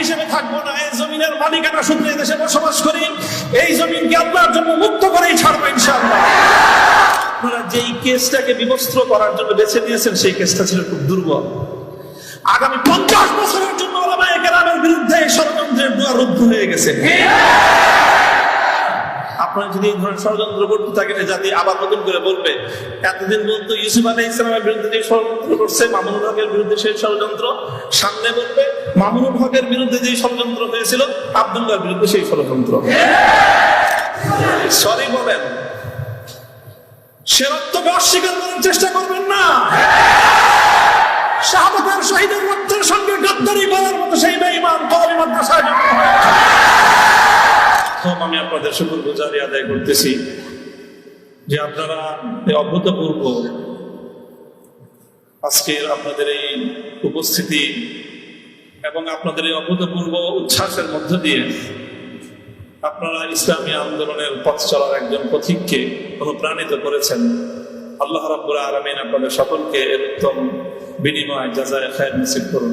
হিসেবে থাকব না। এই জমিনের মালিকানা সূত্রে দেশে বসবাস করি। এই জমিনকে জন্য মুক্ত করেই ছাড়বো ইনশাআল্লাহ। আপনারা যেই কেসটাকে বিবস্ত্র করার জন্য বেছে নিয়েছেন, সেই কেসটা ছিল খুব দুর্বল। আগামী পঞ্চাশ বছরের জন্য ওলামায়ে কেরামের বিরুদ্ধে ষড়যন্ত্রের দুয়ার রুদ্ধ হয়ে গেছে। আপনারা যদি এই ধরনের ষড়যন্ত্র করতে থাকেন জাতি আবার নতুন করে বলবে, এতদিন বলতো ইউসুফ আলাই ইসলামের বিরুদ্ধে যে ষড়যন্ত্র করছে, মামুনুল হকের বিরুদ্ধে সেই ষড়যন্ত্র, সামনে বলবে, মামুনুল হকের বিরুদ্ধে যে ষড়যন্ত্র হয়েছিল, আব্দুল্লাহর বিরুদ্ধে সেই ষড়যন্ত্র। সরি বলেন। সে অস্বীকার করার চেষ্টা করবেন না। শাহাদাতের শহীদের রক্তের সঙ্গে গাদ্দারি করার মতো সেই বেঈমান কওমি মাদ্রাসায়। প্রথম আমি আপনাদের শুকুর গুজারি আদায় করতেছি যে আপনারা অভূতপূর্ব আজকের আপনাদের এই উপস্থিতি এবং আপনাদের এই অভূতপূর্ব উচ্ছ্বাসের মধ্য দিয়ে আপনারা ইসলামী আন্দোলনের পথ চলার একজন পথিককে অনুপ্রাণিত করেছেন। আল্লাহ রাব্বুল আলামিন আপনাদের সকলকে এর উত্তম বিনিময় যাজায় খায়ের নসিব করুন।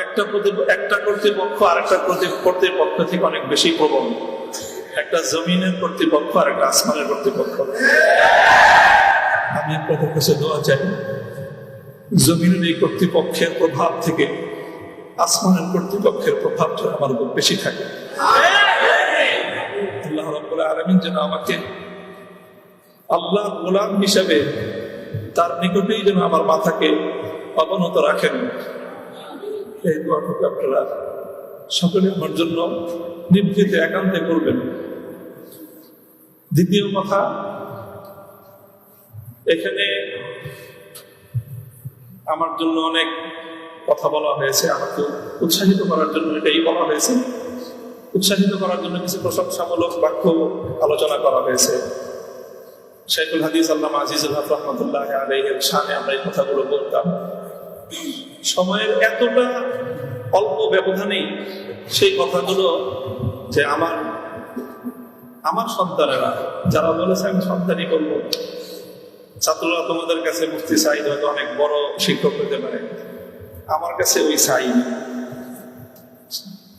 একটা একটা কর্তৃপক্ষ আর একটা কর্তৃপক্ষ থেকে অনেক বেশি প্রবল। একটা জমিনের কর্তৃপক্ষ আর একটা আসমানের কর্তৃপক্ষ। আমি আপনাদের কাছে দোয়া চাই, জমিনের এই কর্তৃপক্ষের প্রভাব থেকে আসমানের কর্তৃপক্ষের প্রভাবটা আমার উপর বেশি থাকে। আল্লাহ আলামিন যেন আমাকে আল্লাহ গোলাম হিসাবে তার নিকটেই যেন আমার মাথাকে অবনত রাখেন। এই দোয়াটুকু আপনারা সকলে আমার জন্য নিভৃতে একান্তে করবেন। দ্বিতীয় কথা, এখানে আমার জন্য অনেক কথা বলা হয়েছে। আমাকে উৎসাহিত করার জন্য এটাই বলা হয়েছে। উৎসাহিত করার জন্য কিছু প্রশংসামূলক বাক্য আলোচনা করা হয়েছে। শেখুল হাদিস আল্লাহ আজিজুল হক রহমতুল্লাহ আলাইহের সামনে আমরা এই কথাগুলো বলতাম। সময়ের এতটা অল্প ব্যবধানেই সেই কথাগুলো যে আমার আমার সন্তানেরা, যারা বলেছে আমি সন্তানই করব, ছাত্ররা তোমাদের কাছে মুফতি চাই, হয়তো অনেক বড় শিক্ষক হতে পারে। আমার কাছে ওই চাই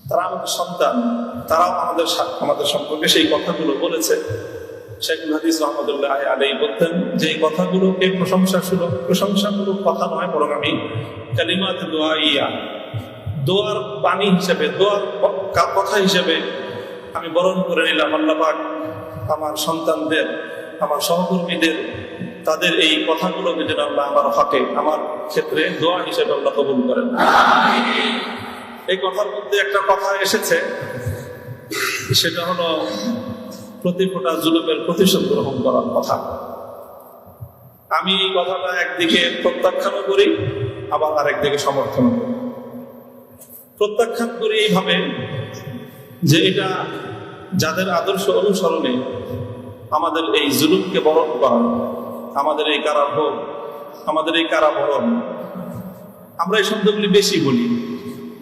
তারা আমাদের সন্তান, তারাও আমাদের আমাদের সম্পর্কে সেই কথাগুলো বলেছে। শেখুল হাদিস রহমদুল্লাহ আলাই বলতেন যে কথাগুলোকে প্রশংসা সুলভ প্রশংসামূলক কথা নয়, বরং আমি কালিমাত দোয়া ইয়া দোয়ার বাণী হিসেবে, দোয়ার কথা হিসেবে আমি বরণ করে নিলাম আল্লাপাক আমার সন্তানদের, আমার সহকর্মীদের, তাদের এই কথাগুলোকে যেন আল্লাহ আমার হকে, আমার ক্ষেত্রে দোয়া হিসেবে আল্লাহ কবুল করেন। এই কথার মধ্যে একটা কথা এসেছে, সেটা হলো প্রতি ফোটা জুলুমের প্রতিশোধ গ্রহণ করার কথা। আমি এই কথাটা একদিকে প্রত্যাখ্যানও করি, আবার আরেকদিকে সমর্থন করি। প্রত্যাখ্যান করি এইভাবে যে এটা যাদের আদর্শ অনুসরণে আমাদের এই জুলুমকে বরণ করা, আমাদের এই কারাভোগ, আমাদের এই কারাবরণ, আমরা এই শব্দগুলি বেশি বলি।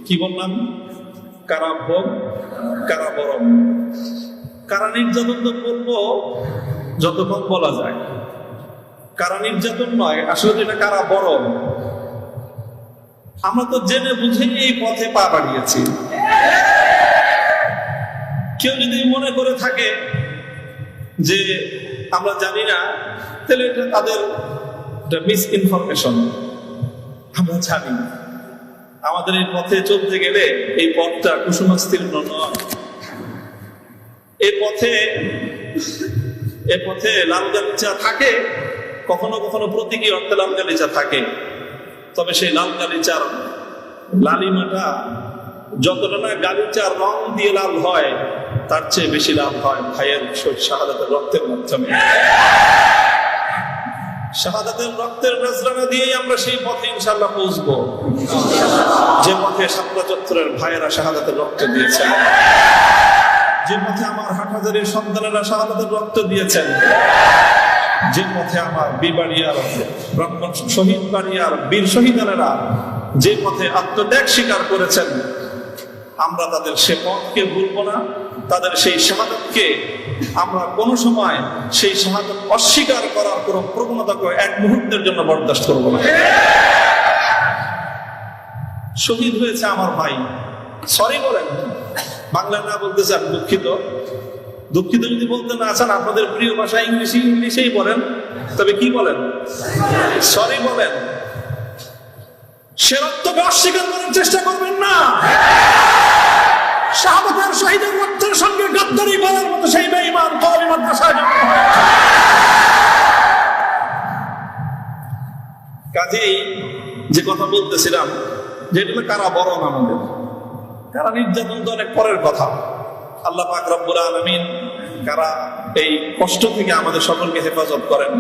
কি বললাম? কারাভোগ, কারাবরণ। কারা নির্যাতন তো করব, যতক্ষণ বলা যায়। কারা নির্যাতন নয়, আসলে এটা কারা বরণ আমরা তো জেনে বুঝে এই পথে পা বাড়িয়েছি। কেউ যদি মনে করে থাকে যে আমরা জানি না, তাহলে এটা তাদের মিস ইনফরমেশন আমরা জানি। আমাদের এই পথে চলতে গেলে এই পথটা কুসুমাস্তীর্ণ নয়। এই পথে, এ পথে লাল গালিচা থাকে, কখনো কখনো প্রতীকী অর্থে লাল গালিচা থাকে। তবে সেই লাল গালিচার লালিমাটা যতটা না গালিচার রং দিয়ে লাল হয়, তার চেয়ে বেশি লাভ হয় ভাইয়ের শাহাদাতের রক্তের মাধ্যমে। শাহাদাতের রক্তের নজরানা দিয়েই আমরা সেই পথে ইনশাল্লাহ পৌঁছবো। যে পথে সাতটা চত্বরের ভাইয়েরা শাহাদাতের রক্ত দিয়েছেন যে পথে আমার হাটহাজারির সন্তানেরা শাহাদাতের রক্ত দিয়েছেন, যে পথে আমার বিবাড়িয়ার শহীদ বাড়িয়ার বীর শহীদানেরা যে পথে আত্মত্যাগ স্বীকার করেছেন, আমরা তাদের সে পথকে ভুলবো না, তাদের সেই শাহাদতকে আমরা কোনো সময় সেই শাহাদত অস্বীকার করার কোনো প্রবণতাকে এক মুহূর্তের জন্য বরদাস্ত করব না। শহীদ হয়েছে আমার ভাই। সরি বলেন। বাংলায় না বলতে চান দুঃখিত। দুঃখিত যদি বলতে না চান, আপনাদের প্রিয় ভাষা ইংলিশ ইংলিশেই বলেন। তবে কি বলেন? সরি বলেন। সে রক্তকে অস্বীকার করার চেষ্টা করবেন না। শাহাদাতের শহীদের রক্তের সঙ্গে গাদ্দারি মতো সেই বেঈমান। কাজেই যে কথা বলতেছিলাম, যেটা কারা না আমাদের কারা নির্যাতন তো অনেক পরের কথা। আল্লাহ পাক আলামিন কারা এই কষ্ট থেকে আমাদের সকলকে হেফাজত করেন।